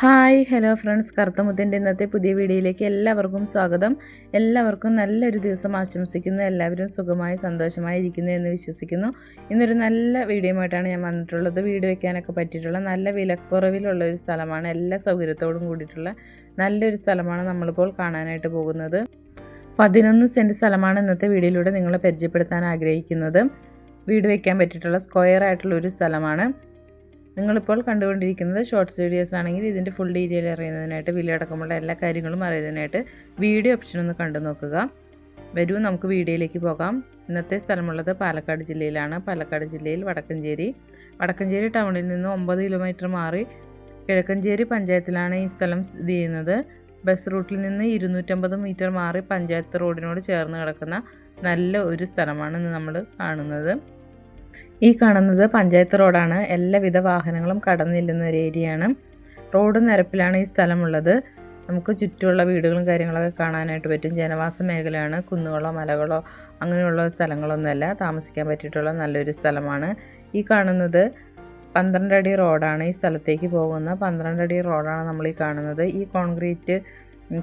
Hi hello friends. കറുത്തമുത്തിന്റെ ഇന്നത്തെ പുതിയ വീഡിയോയിലേക്ക് എല്ലാവർക്കും സ്വാഗതം. എല്ലാവർക്കും നല്ലൊരു ദിവസം ആശംസിക്കുന്നു. എല്ലാവരും സുഖമായി സന്തോഷമായി ഇരിക്കുന്നു എന്ന് വിശ്വസിക്കുന്നു. ഇന്നൊരു നല്ല വീഡിയോയുമായിട്ടാണ് ഞാൻ വന്നിട്ടുള്ളത്. വീട് വയ്ക്കാനൊക്കെ പറ്റിയിട്ടുള്ള നല്ല വിലക്കുറവിലുള്ള ഒരു സ്ഥലമാണ്. എല്ലാ സൗകര്യത്തോടും കൂടിയിട്ടുള്ള നല്ലൊരു സ്ഥലമാണ് നമ്മളിപ്പോൾ കാണാനായിട്ട് പോകുന്നത്. പതിനൊന്ന് സെന്റ് സ്ഥലമാണ് ഇന്നത്തെ വീഡിയോയിലൂടെ നിങ്ങളെ പരിചയപ്പെടുത്താൻ ആഗ്രഹിക്കുന്നത്. വീട് വയ്ക്കാൻ പറ്റിയിട്ടുള്ള സ്ക്വയർ ആയിട്ടുള്ള ഒരു സ്ഥലമാണ്. നിങ്ങളിപ്പോൾ കണ്ടുകൊണ്ടിരിക്കുന്നത് ഷോർട്സ് വീഡിയോസ് ആണെങ്കിൽ ഇതിന്റെ ഫുൾ ഡീറ്റെയിൽ അറിയുന്നതിനായിട്ട് വിലയടക്കമുള്ള എല്ലാ കാര്യങ്ങളും അറിയുന്നതിനായിട്ട് വീഡിയോ ഓപ്ഷൻ ഒന്ന് കണ്ടു നോക്കുക. വരൂ നമുക്ക് വീഡിയോയിലേക്ക് പോകാം. ഇന്നത്തെ സ്ഥലമുള്ളത് പാലക്കാട് ജില്ലയിലാണ്. പാലക്കാട് ജില്ലയിൽ വടക്കഞ്ചേരി. വടക്കഞ്ചേരി ടൗണിൽ നിന്ന് ഒമ്പത് കിലോമീറ്റർ മാറി കിഴക്കഞ്ചേരി പഞ്ചായത്തിലാണ് ഈ സ്ഥലം സ്ഥിതി ചെയ്യുന്നത്. ബസ് റൂട്ടിൽ നിന്ന് ഇരുന്നൂറ്റമ്പത് മീറ്റർ മാറി പഞ്ചായത്ത് റോഡിനോട് ചേർന്ന് കിടക്കുന്ന നല്ല ഒരു സ്ഥലമാണ് നമ്മൾ കാണുന്നത്. ഈ കാണുന്നത് പഞ്ചായത്ത് റോഡാണ്. എല്ലാവിധ വാഹനങ്ങളും കടന്നില്ലുന്ന ഒരു ഏരിയയാണ്. റോഡ് നിരപ്പിലാണ് ഈ സ്ഥലമുള്ളത്. നമുക്ക് ചുറ്റുമുള്ള വീടുകളും കാര്യങ്ങളൊക്കെ കാണാനായിട്ട് പറ്റും. ജനവാസ മേഖലയാണ്. കുന്നുകളോ മലകളോ അങ്ങനെയുള്ള സ്ഥലങ്ങളൊന്നുമല്ല. താമസിക്കാൻ പറ്റിയിട്ടുള്ള നല്ലൊരു സ്ഥലമാണ്. ഈ കാണുന്നത് പന്ത്രണ്ട് അടി റോഡാണ് ഈ സ്ഥലത്തേക്ക് പോകുന്ന. പന്ത്രണ്ട് അടി റോഡാണ് നമ്മൾ ഈ കാണുന്നത്. ഈ കോൺക്രീറ്റ്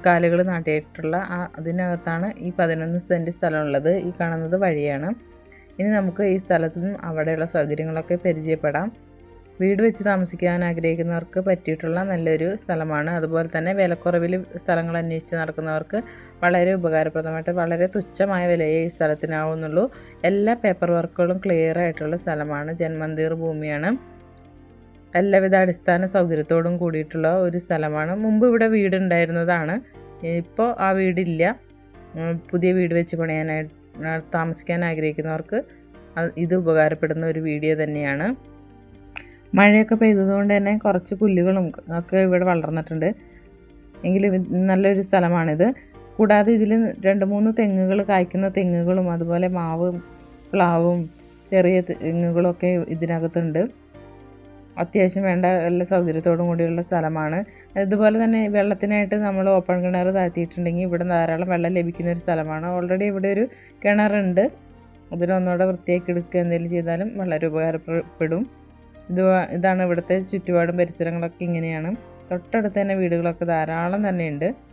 കാലുകൾ നാട്ടിയിട്ടുള്ള ആ അതിനകത്താണ് ഈ പതിനൊന്ന് സെന്റ് സ്ഥലമുള്ളത്. ഈ കാണുന്നത് വഴിയാണ്. ഇനി നമുക്ക് ഈ സ്ഥലത്തും അവിടെയുള്ള സൗകര്യങ്ങളൊക്കെ പരിചയപ്പെടാം. വീട് വെച്ച് താമസിക്കാൻ ആഗ്രഹിക്കുന്നവർക്ക് പറ്റിയിട്ടുള്ള നല്ലൊരു സ്ഥലമാണ്. അതുപോലെ തന്നെ വിലക്കുറവിൽ സ്ഥലങ്ങൾ അന്വേഷിച്ച് നടക്കുന്നവർക്ക് വളരെ ഉപകാരപ്രദമായിട്ട് വളരെ തുച്ഛമായ വിലയെ ഈ സ്ഥലത്തിനാവുന്നുള്ളൂ എല്ലാ പേപ്പർ വർക്കുകളും ക്ലിയർ ആയിട്ടുള്ള സ്ഥലമാണ്. ജന്മന്തിർ ഭൂമിയാണ്. എല്ലാവിധ അടിസ്ഥാന സൗകര്യത്തോടും കൂടിയിട്ടുള്ള ഒരു സ്ഥലമാണ്. മുമ്പ് ഇവിടെ വീടുണ്ടായിരുന്നതാണ്. ഇപ്പോൾ ആ വീടില്ല. പുതിയ വീട് വെച്ച് പണിയാനായിട്ട് താമസിക്കാൻ ആഗ്രഹിക്കുന്നവർക്ക് ഇത് ഉപകാരപ്പെടുന്ന ഒരു വീഡിയോ തന്നെയാണ്. മഴയൊക്കെ പെയ്തതുകൊണ്ട് തന്നെ കുറച്ച് പുല്ലുകളും ഒക്കെ ഇവിടെ വളർന്നിട്ടുണ്ട്. എങ്കിലും നല്ലൊരു സ്ഥലമാണിത്. കൂടാതെ ഇതിൽ രണ്ട് മൂന്ന് തെങ്ങുകൾ കായ്ക്കുന്ന തെങ്ങുകളും അതുപോലെ മാവും പ്ലാവും ചെറിയ തെങ്ങുകളൊക്കെ ഇതിനകത്തുണ്ട്. അത്യാവശ്യം വേണ്ട എല്ലാ സൗകര്യത്തോടും കൂടിയുള്ള സ്ഥലമാണ്. അതുപോലെ തന്നെ വെള്ളത്തിനായിട്ട് നമ്മൾ ഓപ്പൺ കിണർ താഴ്ത്തിയിട്ടുണ്ടെങ്കിൽ ഇവിടെ ധാരാളം വെള്ളം ലഭിക്കുന്ന ഒരു സ്ഥലമാണ്. ഓൾറെഡി ഇവിടെ ഒരു കിണറുണ്ട്. അതിനൊന്നുകൂടെ വൃത്തിയാക്കി എടുക്കുക എന്തെങ്കിലും ചെയ്താലും വളരെ ഉപകാരപ്പെടും. ഇത് ഇതാണ് ഇവിടുത്തെ ചുറ്റുപാടും പരിസരങ്ങളൊക്കെ ഇങ്ങനെയാണ്. തൊട്ടടുത്ത് തന്നെ വീടുകളൊക്കെ ധാരാളം തന്നെയുണ്ട്.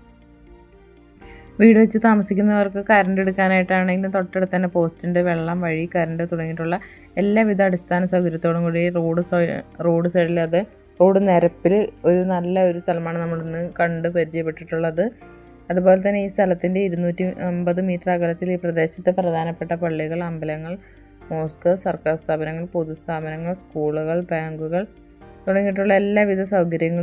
വീട് വെച്ച് താമസിക്കുന്നവർക്ക് കറണ്ട് എടുക്കാനായിട്ടാണെങ്കിലും തൊട്ടടുത്ത് തന്നെ പോസ്റ്റിന്റെ വെള്ളം വഴി കറണ്ട് തുടങ്ങിയിട്ടുള്ള എല്ലാവിധ അടിസ്ഥാന സൗകര്യത്തോടും കൂടി റോഡ് റോഡ് സൈഡിൽ അത് റോഡ് നിരപ്പിൽ ഒരു നല്ല ഒരു സ്ഥലമാണ് നമ്മളിന്ന് കണ്ട് പരിചയപ്പെട്ടിട്ടുള്ളത്. അതുപോലെ തന്നെ ഈ സ്ഥലത്തിന്റെ ഇരുന്നൂറ്റി അമ്പത് മീറ്റർ അകലത്തിൽ ഈ പ്രദേശത്തെ പ്രധാനപ്പെട്ട പള്ളികൾ അമ്പലങ്ങൾ മോസ്ക് സർക്കാർ സ്ഥാപനങ്ങൾ പൊതുസ്ഥാപനങ്ങൾ സ്കൂളുകൾ ബാങ്കുകൾ തുടങ്ങിയിട്ടുള്ള എല്ലാവിധ സൗകര്യങ്ങളും